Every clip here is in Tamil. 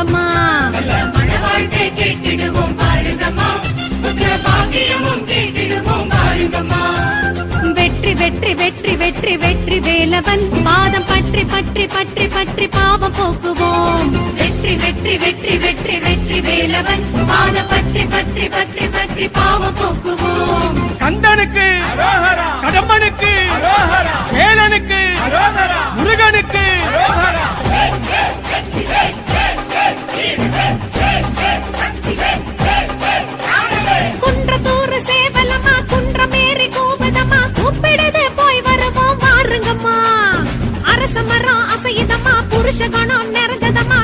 வாருங்கம்மா நல்ல மன வாழ்க்கை கேட்டிடுவோம் பாருங்கம்மா. புத்திர பாக்கியமும் கேட்டிடுவோம் பாருங்கம்மா. வெற்றி வெற்றி வெற்றி வெற்றி வெற்றி வேலவன். பாதம் பற்றி பற்றி பற்றி பற்றி பாவம் போக்குவோம். வெற்றி வெற்றி வெற்றி வெற்றி வெற்றி வேலவன். பாத பற்றி பற்றி பற்றி பற்றி பாவ போக்குவோம். கந்தனுக்கு மரம் புருஷ குணம் நிறைஞ்சதமா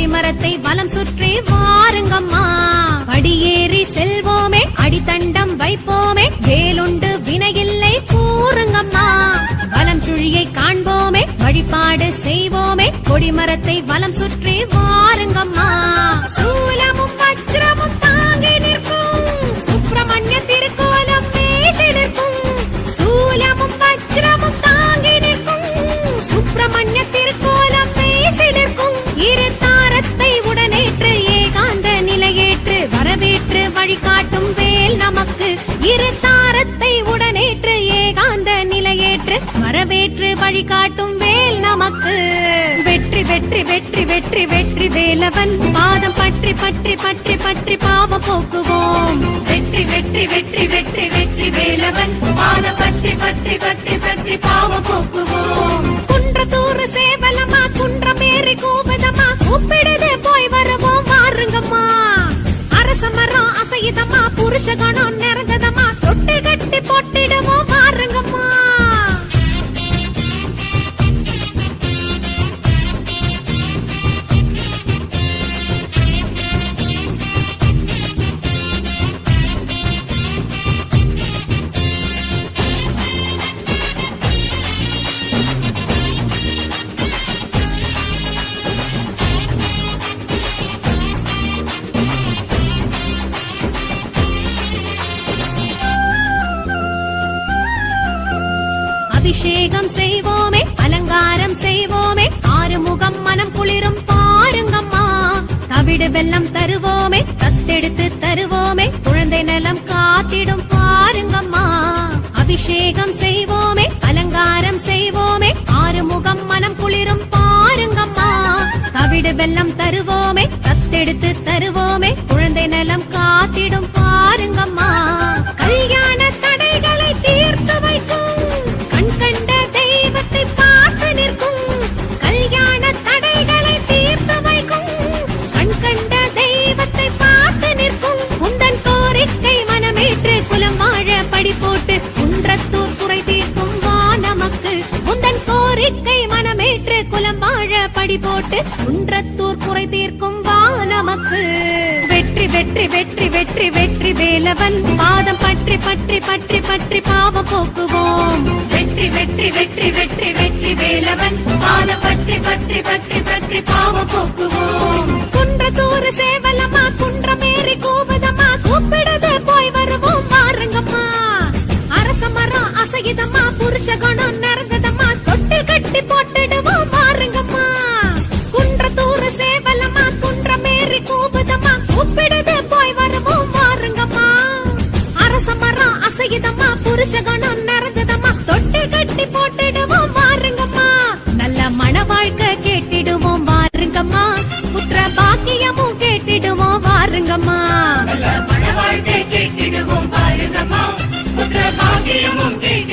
கொடிமரத்தை வலம் சுற்றி வாருங்கம்மா. அடியேறி செல்வோமே அடித்தண்டம் வைப்போமே வேலுண்டு வினையில்லை கூறுங்கம்மா. வலம் சுழியை காண்போமே வழிபாடு செய்வோமே கொடிமரத்தை வலம் சுற்றி வாருங்க. வரவேற்று வழிகாட்டும் வேல் நமக்கு. வெற்றி வெற்றி வெற்றி வெற்றி வெற்றி வேலவன். பாதம் பற்றி பற்றி பற்றி பற்றி பாவ போக்குவோம். வெற்றி வெற்றி வெற்றி வெற்றி வெற்றி வேலவன். பாதம் பற்றி பற்றி பற்றி பற்றி பாவ போக்குவோம். குன்றத்தூர் சேவலம்மா குன்ற மேரி கோபதமா கூப்பிடுது போய் வருவோம் வாருங்கம்மா. அரசமரம் மரம் அசையுதம்மா புருஷ குணம் நிறைஞ்சதம்மா. தொட்டு கட்டி போட்டிடுவோம் அபிஷேகம் செய்வோமே அலங்காரம் செய்வோமே ஆறுமுகம் மனம் குளிரும் பாருங்கம்மா. தவிடு வெள்ளம் தருவோமே தத்தெடுத்து தருவோமே குழந்தை நலம் காத்திடும் பாருங்கம்மா. அபிஷேகம் செய்வோமே அலங்காரம் செய்வோமே ஆறுமுகம் மனம் குளிரும் பாருங்கம்மா. தவிடு வெள்ளம் தருவோமே தத்தெடுத்து தருவோமே குழந்தை நலம் காத்திடும் பாருங்கம்மா. போட்டு குன்றத்தூர் குறை தீர்க்கும் வா நமக்கு. வெற்றி வெற்றி வெற்றி வெற்றி வெற்றி வேலவன். பாதம் பற்றி பற்றி பற்றி பற்றி பாவம் போக்குவோம். வெற்றி வெற்றி வெற்றி வெற்றி வெற்றி வேலவன். பாதம் பற்றி பற்றி பற்றி பற்றி பாவம் போக்குவோம். குன்றத்தூர் சேவலமா குன்றமேறி மேரி கூப்பிடுது போய் வருவோம் பாருங்கம்மா. அரச மரம் அசகிதமா புருஷ குணம் நிறைஞ்சதம்மா தொட்டில் கட்டி போட்டு அசையுதம்மா புருஷகணம் நிறைஞ்சதம்மா. தொட்டு கட்டி போட்டுடுவோம் வாருங்கம்மா. நல்ல மன வாழ்க்கை கேட்டிடுவோம் வாருங்கம்மா. புத்திர பாக்கியமும் கேட்டிடுவோம் வாருங்கம்மா. நல்ல மன வாழ்க்கை கேட்டிடுவோம் வாருங்கம்மா. புத்திர பாக்கியமும் கேட்டிடுவோம்.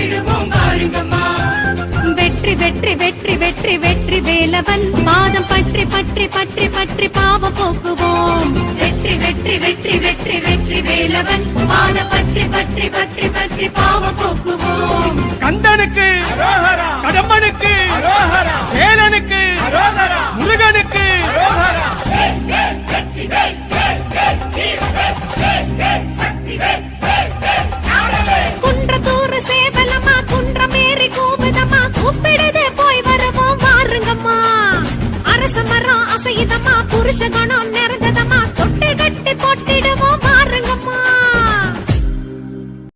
வெற்றி வெற்றி வெற்றி வேலவன். பாதம் பற்றி பற்றி பற்றி பற்றி பாவம் போக்குவோம். வெற்றி வெற்றி வெற்றி வெற்றி வெற்றி வேலவன். பாத பற்றி பற்றி பற்றி பற்றி பாவம் போக்குவோம். கந்தனுக்கு கடம்பனுக்கு அரச மரம் அசையுதம்மா